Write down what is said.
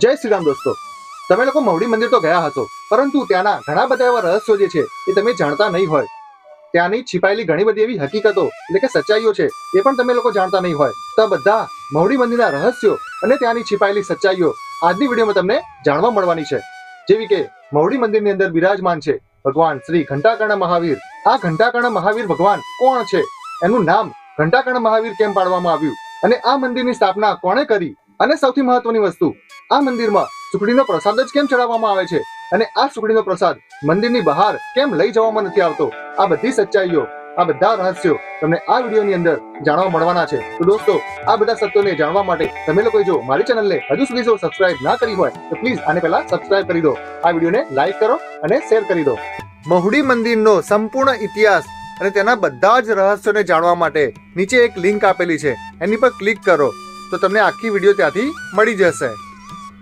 જય શ્રી રામ દોસ્તો. તમે લોકો મવડી મંદિર તો ગયા હશો, પરંતુ ત્યાંના ઘણા બધા એવા રહસ્યો જે છે, એ તમે જાણતા નહીં હોય. ત્યાંની छिપાયેલી ઘણી બધી એવી હકીકતો, એટલે કે સચ્ચાઈઓ છે, એ પણ તમે લોકો જાણતા નહીં હોય. તો બધા મવડી મંદિરના રહસ્યો અને ત્યાંની छिપાયેલી સચ્ચાઈઓ આજની વિડીયોમાં તમને જાણવા મળવાની છે. જેવી કે મવડી મંદિરની અંદર બિરાજમાન છે ભગવાન શ્રી ઘંટાકર્ણ મહાવીર. આ ઘંટાકર્ણ મહાવીર ભગવાન કોણ છે? એનું નામ ઘંટાકર્ણ મહાવીર કેમ પાડવામાં આવ્યું? અને આ મંદિરની સ્થાપના કોણે કરી? અને સૌથી મહત્વની વસ્તુ, આ મંદિરમાં સુખડીનો પ્રસાદ જ કેમ ચડાવવામાં આવે છે? અને આ સુખડીનો પ્રસાદ મંદિરની બહાર કેમ લઈ જવામાં નથી આવતો? આ બધી સચ્ચાઈઓ, આ બધા રહસ્યો તમને આ વિડીયોની અંદર જાણવા મળવાના છે. તો દોસ્તો, આ બધા સત્યોને જાણવા માટે તમે લોકો જો મારી ચેનલને હજુ સુધી જો સબસ્ક્રાઇબ ના કરી હોય, તો પ્લીઝ આને પહેલા સબસ્ક્રાઇબ કરી દો. આ વિડીયોને લાઈક કરો અને શેર કરી દો. મહુડી મંદિરનો સંપૂર્ણ ઇતિહાસ અને તેના બધા જ રહસ્યોને જાણવા માટે નીચે એક લિંક આપેલી છે. એની પર ક્લિક કરો. તો તમને આખી વીડિયો ત્યાંથી મળી જશે.